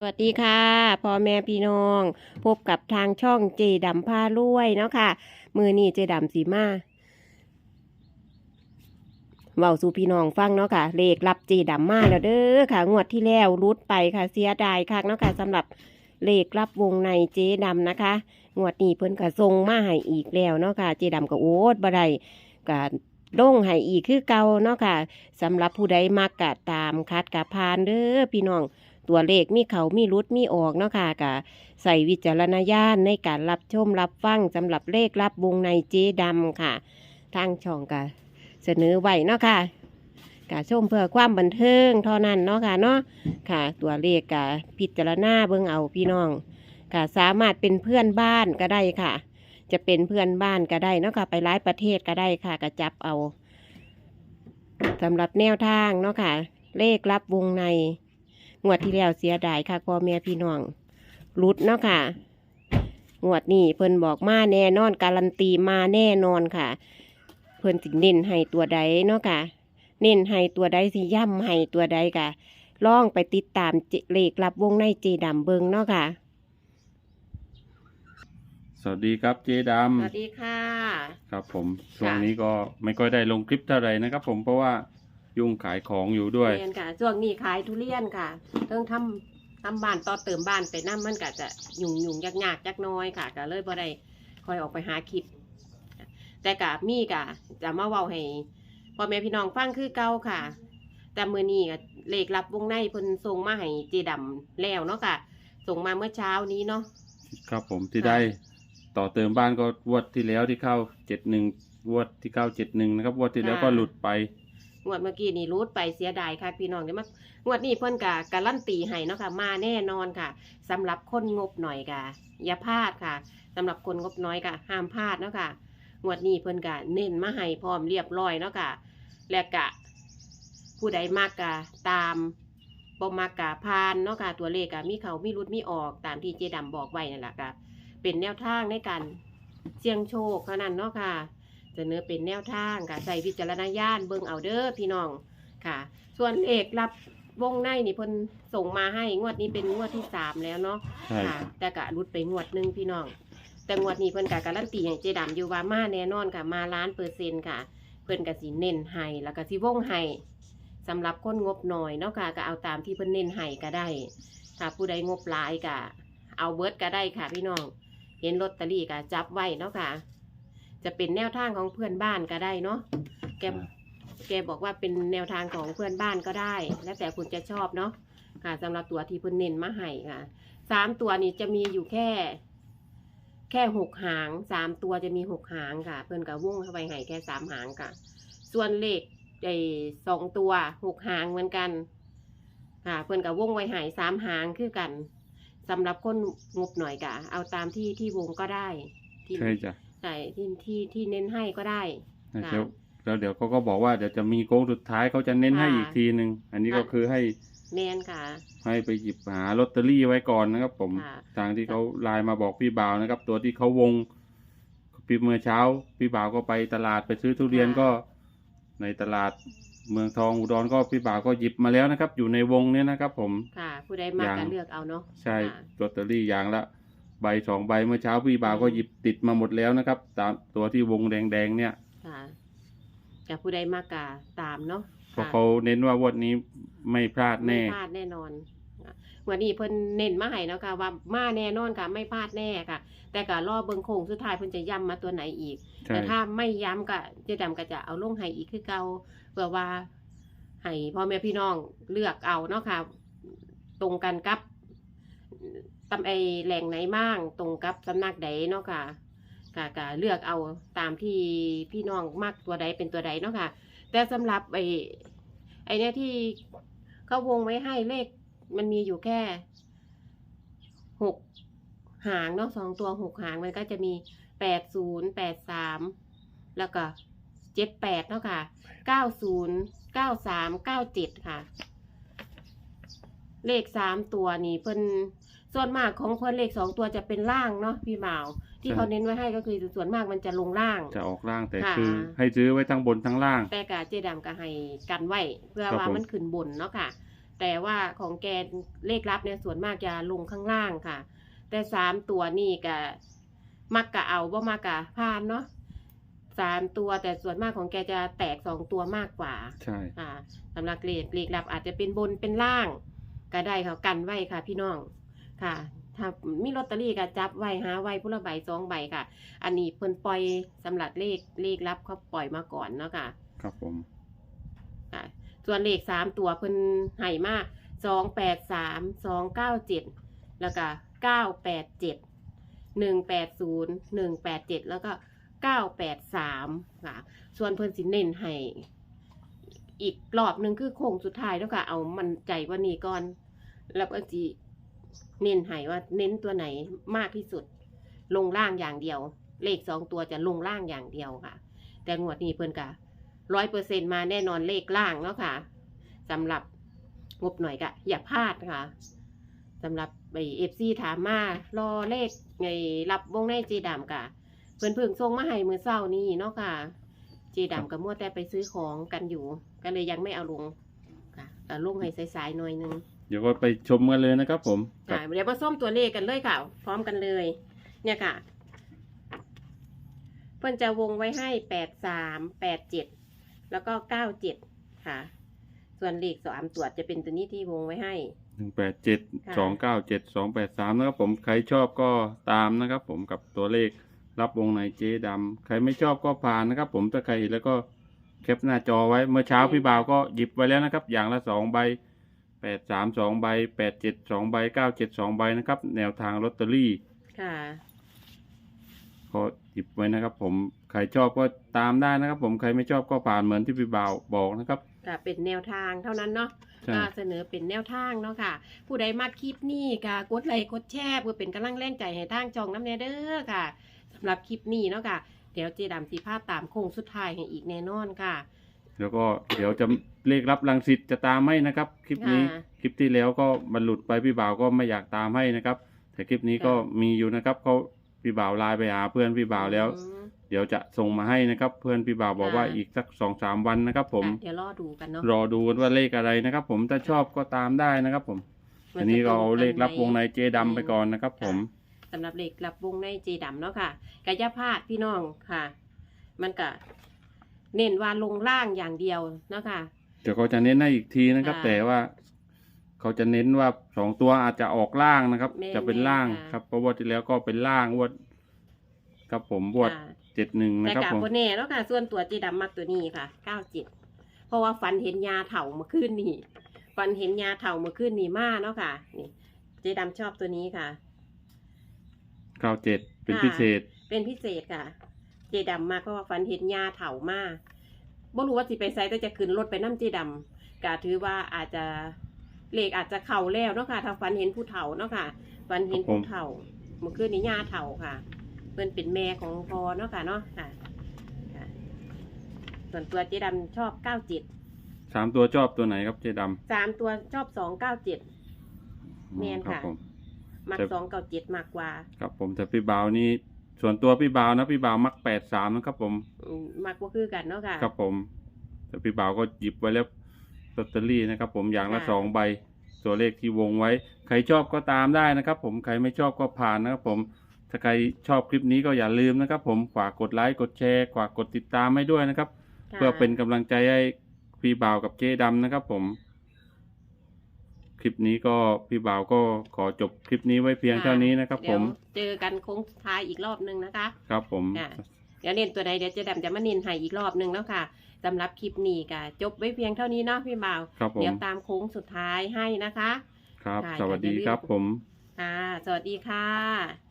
สวัสดีค่ะพ่อแม่พี่น้อง พบกับทางช่องเจดำพารวยเนาะค่ะ มือนี่เจดำสีมาเว้าสู่พี่น้องฟังเนาะค่ะ เลขรับเจดำมาแล้วเด้อค่ะ งวดที่แล้วรุดไปค่ะ เสียดายคักเนาะค่ะสำหรับเลขรับวงในเจดำนะคะ งวดนี้เพิ่นก็ส่งมาให้อีกแล้วเนาะค่ะ เจดำก็โอ๊ตบ่ได้ก็ลงให้อีกคือเก่าเนาะค่ะสำหรับผู้ใดมักกะตามคัดกะพานเด้อพี่น้อง ตัวเลขมีเขามีรุดมีออกเนาะค่ะกะใส่วิจารณญาณในการรับชมรับฟังสำหรับเลขรับวงในเจดำค่ะ ทางช่องกะเสนอไว้เนาะค่ะกะชมเพื่อความบันเทิงเท่านั้นเนาะค่ะเนาะค่ะ ตัวเลขกะพิจารณาเบิ่งเอาพี่น้องกะสามารถเป็นเพื่อนบ้านก็ได้ค่ะ จะเป็นเพื่อนบ้านก็ได้เนาะค่ะ ไปหลายประเทศก็ได้ค่ะก็จับเอาสำหรับแนวทางเนาะค่ะ เลขรับวงใน งวดที่แล้วเสียดายค่ะพ่อแม่พี่น้องรุดเนาะค่ะงวดนี้เพิ่นบอกมาแน่นอนการันตีมาแน่นอนค่ะ เพิ่นสิเน้นให้ตัวใดเนาะค่ะ เน้นให้ตัวใดสิย่ำให้ตัวใดค่ะลองไปติดตามเจเลขรับวงในเจดำเบิงเนาะค่ะ สวัสดีครับเจดสวัสดีค่ะำครับผมช่วงนี้ก็ไม่ค่อยได้ลงคลิปเท่าไหร่นะครับ ผมเพราะว่า ยุ่งขายของอยู่ด้วย เรียนค่ะช่วงนี้ขายทุเรียนค่ะเรื่องทำทำบ้านต่อเติมบ้านไปน้ำมันก็จะยุ่งยุ่งยากยากๆจักหน้อยค่ะก็เลยบ่ได้คอยออกไปหาคลิปแต่กะมีกะจะมาเว้าให้พ่อแม่พี่น้องฟังคือเก่าค่ะ แต่มือนี้ก็เลขรับวงในเพิ่นส่งมาให้เจดำแล้วเนาะค่ะส่งมาเมื่อเช้านี้เนาะ ครับผมที่ค่ะได้ต่อเติมบ้านก็วดที่แล้วที่เข้าเจ็ดหนึ่งวดที่เข้าเจ็ดหนึ่งนะครับวดที่แล้วก็หลุดไป งวดเมื่อกี้นี่รูดไปเสียดายค่ะพี่น้องเดี๋ยวมางวดนี้เพิ่นกะการันตีให้เนาะค่ะมาแน่นอนค่ะสำหรับคนงบหน่อยกะอย่าพลาดค่ะสำหรับคนงบน้อยกะห้ามพลาดเนาะค่ะงวดนี้เพิ่นกะเน้นมาให้พร้อมเรียบร้อยเนาะค่ะและกะผู้ใดมากกะตามบ่มากกะพานเนาะค่ะตัวเลขกะมีเขามีรุดมีออกตามที่เจดํบอกไว้นั่นแหละค่ะเป็นแนวทางในการเสี่ยงโชคเท่านั้นเนาะค่ะ เสนอเป็นแนวทางค่ะใส่วิจารณญาณเบิ่งเอาเด้อพี่น้องค่ะ ส่วนเอกรับวงในนี่เพิ่นส่งมาให้งวดนี้เป็นงวดที่สามแล้วเนาะใช่ค่ะแต่กะรุดไปงวดหนึ่งพี่น้อง แต่งวดนี้เพิ่นกะการันตีอย่างเจดํอยู่ว่ามาแน่นอนค่ะ มาล้านเปอร์เซ็นต์ค่ะ เพิ่นกะสิเน้นให้แล้วก็สิวงให้สำหรับคนงบหน่อยเนาะค่ะก็เอาตามที่เพิ่นเน้นให้ก็ได้ถ้าผู้ใดงบหลายก็เอาเบิร์ดก็ได้ค่ะพี่น้อง เห็นลอตเตอรี่ก็จับไว้เนาะค่ะ จะเป็นแนวทางของเพื่อนบ้านก็ได้เนาะแกแกบอกว่าเป็นแนวทางของเพื่อนบ้านก็ได้ แล้วแต่คุณจะชอบเนาะค่ะสำหรับตัวที่เพิ่นเน้นมาให้ค่ะสามตัวนี้จะมีอยู่แค่ แค่หกหางสามตัวจะมีหกหางค่ะ เพื่อนกับวงเข้าไปให้แค่สามหางค่ะ ส่วนเลขไอ้สองตัวหกหางเหมือนกัน ค่ะเพื่อนกับวงไว้ใหายสามหางคือกันสำหรับคนงบหน่อยกะเอาตามที่ที่วงก็ได้ที่ ใช่จ้ะ ใช่ที่ที่ที่เน้นให้ก็ได้ค่ะเดี๋ยวแล้วเดี๋ยวเขาก็บอกว่าเดี๋ยวจะมีโค้งสุดท้ายเขาจะเน้นให้ค่ะอีกทีหนึ่งอันนี้ก็ค่ะคือให้แมนค่ะ ให้ไปหยิบหาลอตเตอรี่ไว้ก่อนนะครับ ผมค่ะทางที่เขาไลน์มาบอกพี่บ่าวนะครับ ตัวที่เขาวงพี่เมื่อเช้า พี่บ่าวก็ไปตลาดไปซื้อทุเรียนค่ะก็ในตลาดเมืองทองอุดรก็พี่บ่าวก็หยิบมาแล้วนะครับ อยู่ในวงเนี้ยนะครับ ผมค่ะผู้ใดมาอย่างก็เลือกเอาเนาะใช่ค่ะลอตเตอรี่อย่างละ ใบสองใบเมื่อเช้าพี่บ่าวก็หยิบติดมาหมดแล้วนะครับ ตามตัวที่วงแดงๆเนี่ยค่ะจะผู้ใดมากกะตามเนาะเพราะค่ะเขาเน้นว่างวันนี้ไม่พลาดไม่แน่พลาดแน่นอนค่ะวันนี้เพิ่นเน้นมาให้เนาะค่ะว่ามาแน่นอนค่ะ ไม่พลาดแน่ค่ะ แต่ก็รอเบิ่งโค้งสุดท้ายเพิ่นจะย้ำมาตัวไหนอีก ใช่ แต่ถ้าไม่ย้ำก็เจ๊ดำก็จะเอาลงให้อีกคือเก่าเพื่อว่าให้พ่อแม่พี่น้องเลือกเอาเนาะค่ะ ตรงกันกับ ตำไอแหล่งไหนบ้างตรงกับสำนักใดเนาะค่ะก็ก็เลือกเอาตามที่พี่น้องมักตัวใดเป็นตัวใดเนาะค่ะ แต่สำหรับไอไอเนี่ยที่เขาวงไว้ให้เลข มันมีอยู่แค่หกหางเนาะสองตัวหกหางมันก็จะมีแปดศูนย์แปดสามแล้วก็เจ็ดแปดเนาะค่ะเก้าศูนย์เก้าสามเก้าเจ็ดค่ะ เลขสามตัวนี่เพิ่น ส่วนมากของเพิ่นเลขสองตัวจะเป็นล่างเนาะพี่บ่าว ที่เขาเน้นไว้ให้ก็คือส่วนมากมันจะลงล่าง จะออกล่างแต่ค่ะคือ ให้ซื้อไว้ทั้งบนทั้งล่าง แต่กะเจดํก็ให้กันไว้เพื่อครับว่าผมมันขึ้นบนเนาะค่ะ แต่ว่าของแกเลขลับเนี่ยส่วนมากจะลงข้างล่างค่ะ แต่สามตัวนี่กะมักกะเอาว่ามากกะพานเนาะสามตัวแต่ส่วนมากของแกจะแตกสองตัวมากกว่า ใช่ค่ะสำหรับเลขเลขลับอาจจะเป็นบนเป็นล่าง ก็ได้ค่ะกันไว้ค่ะพี่น้อง ค่ะ ถ้ามีลอตเตอรี่ก็จับไว้หาไว้ผู้ละใบสองใบค่ะ อันนี้เพิ่นปล่อยสำหรับเลขเลขลับเขาปล่อยมาก่อนเนาะค่ะ ครับผม ค่ะส่วนเลขสามตัวเพิ่นให้มาสองแปดสามสองเก้าเจ็ดแล้วก็เก้าแปดเจ็ดหนึ่งแปดศูนย์หนึ่งแปดเจ็ดแล้วก็เก้าแปดสามค่ะ ส่วนเพิ่นสิเน้นให้อีกรอบหนึ่งคือโค้งสุดท้ายแล้วก็เอามันใจกว่านี้ก่อน แล้วก็สิ เน้นให้ว่าเน้นตัวไหนมากที่สุด ลงล่างอย่างเดียว เลขสองตัวจะลงล่างอย่างเดียวค่ะ แต่งวดนี้เพิ่นกะร้อยเปอร์เซ็นมาแน่นอนเลขล่างเนาะค่ะสำหรับงบหน่อยกะ อย่าพลาดค่ะสำหรับไอเอฟซีถามมารอเลขไงรับวงในเจดามกะเพิ่นเพิ่งส่งมาให้มือเศร้านี่เนาะค่ะเจดามกับมั่วแต่ไปซื้อของกันอยู่ ก็เลยยังไม่เอาลงค่ะแต่ลงให้สายๆหน่อยนึง เดี๋ยวก็ไปชมกันเลยนะครับ ผมกับค่ะเดี๋ยวมาส้มตัวเลขกันเลยค่ะ พร้อมกันเลย เนี่ยค่ะ เพิ่นจะวงไว้ให้แปดสามแปดเจ็ดแล้วก็เก้าเจ็ดค่ะ ส่วนเลขสามตัวจะเป็นตัวนี้ที่วงไว้ให้ หนึ่งแปดเจ็ดสองเก้าเจ็ดสองแปดสามนะครับผมใครชอบก็ตามนะครับ ผมกับตัวเลขรับวงในเจ๊ดำใครไม่ชอบก็ผ่านนะครับ ผมถ้าใครเห็นแล้วก็แคปหน้าจอไว้เมื่อเช้าพี่บ่าวก็หยิบไว้แล้วนะครับ อย่างละสองใบ แปดสามสองใบแปดเจ็ดสองใบเก้าเจ็ดสองใบนะครับ แนวทางลอตเตอรี่ค่ะก็หยิบไว้นะครับ ผมใครชอบก็ตามได้นะครับ ผมใครไม่ชอบก็ผ่านเหมือนที่พี่บ่าวบอกนะครับ ค่ะเป็นแนวทางเท่านั้นเนาะใช่ ก็เสนอเป็นแนวทางเนาะค่ะ ผู้ใดมาคลิปนี้ค่ะกดไลค์กดแชร์เพื่อเป็นกำลังแรงใจให้ทางจองน้ำแนเด้อค่ะสำหรับคลิปนี้เนาะค่ะ เดี๋ยวเจดำสีผ้าตามโค้งสุดท้ายให้อีกแน่นอนค่ะ แล้วก็เดี๋ยวจะเลขรับรังสิตจะตามให้นะครับ คลิปนี้ค่ะคลิปที่แล้วก็มันหลุดไปพี่บ่าวก็ไม่อยากตามให้นะครับ แต่คลิปนี้ก็ค่ะ มีอยู่นะครับเขาพี่บ่าวไลน์ไปหาเพื่อนพี่บ่าวแล้ว อืม เดี๋ยวจะส่งมาให้นะครับ เพื่อนพี่บ่าวบอกค่ะว่าอีกสักสองสามวันนะครับ ผม ค่ะเดี๋ยวรอดูกันเนาะรอดูว่าเลขอะไรนะครับ ผมถ้าชอบก็ตามได้นะครับ ผมอันนี้ก็เอาเลขรับวงในเจดำไปก่อนนะครับ ผม สำหรับเลขรับวงในเจดำเนาะค่ะกายภาพพี่น้องค่ะ มันก็ เน้นว่าลงล่างอย่างเดียวเนาะค่ะเดี๋ยวเขาจะเน้นให้อีกทีนะครับ ค่ะแต่ว่าเขาจะเน้นว่าสองตัวอาจจะออกล่างนะครับ แม่นจะเป็นล่างค่ะ ครับเพราะว่าที่แล้วก็เป็นล่างวดครับผมบวดค่ะ เจ็ดหนึ่งแต่นะครับกาผม โบเน่แล้วค่ะ ส่วนตัวเจดำมักตัวนี้ค่ะเก้าจิต เพราะว่าฝันเห็นยาเถาเมื่อคืนนี่ฝันเห็นยาเถาเมื่อคืนนี่มาเนาะค่ะ นี่เจดำชอบตัวนี้ค่ะ เก้าเจ็ดเป็นค่ะพิเศษ เป็นพิเศษค่ะ เจดำมากเพราะว่าฝันเห็นยาเถามาบ่รู้ว่าสิไปไซแต่จะขึ้นรถไปน้ำเจดำกะถือว่าอาจจะเลขอาจจะเข่าแล้วเนาะค่ะถ้าฝันเห็นผู้เฒ่าเนาะค่ะฝันเห็นผู้เฒ่าเมื่อคืนนี้ยาเฒ่าค่ะเพิ่นเป็นแม่ของพอเนาะค่ะเนาะค่ะค่ะส่วนตัวเจดำชอบเก้าเจ็ดสามตัวชอบตัวไหนครับเจ๊ดสามตัวชอบสองเก้าเจ็ดำแม่นครับค่ะผมมักแต่สองเก้าเจ็ดมากกว่า ครับผมแต่พี่บ่าวนี่ ส่วนตัวพี่บ่าวนะพี่บ่าวมักแปดสามนะครับผมอืมมากกว่าคือกันเนาะค่ะครับผม แต่พี่บ่าวก็หยิบไว้แล้วลอตเตอรี่นะครับ ผมอย่างละค่ะสองใบ ตัวเลขที่วงไว้ ใครชอบก็ตามได้นะครับ ผมใครไม่ชอบก็ผ่านนะครับ ผมถ้าใครชอบคลิปนี้ก็อย่าลืมนะครับ ผมฝากกดไลค์กดแชร์ฝากกดติดตามให้ด้วยนะครับ ค่ะ เพื่อเป็นกำลังใจให้พี่บ่าวกับเจ๊ดำนะครับ ผมค ลิปนี้ก็พี่บ่าวก็ขอจบคลิปนี้ไว้เพียงเท่านี้นะครับ ผมเดี๋ยวเจอกันโค้งสุดท้ายอีกรอบหนึ่งนะคะ ครับผมค่ะเดี๋ยวเน้นตัวใดเดี๋ยวเจะดำจะมาเน้นให้อีกรอบหนึ่งแล้วค่ะสำหรับคลิปนี้ก็จบไว้เพียงเท่านี้เนาะพี่บ่าวครับผเดี๋ยมวตามโค้งสุดท้ายให้นะคะ ครับค่ะสวัสดีอย่าลืมครับผม ค่ะ สวัสดีค่ะ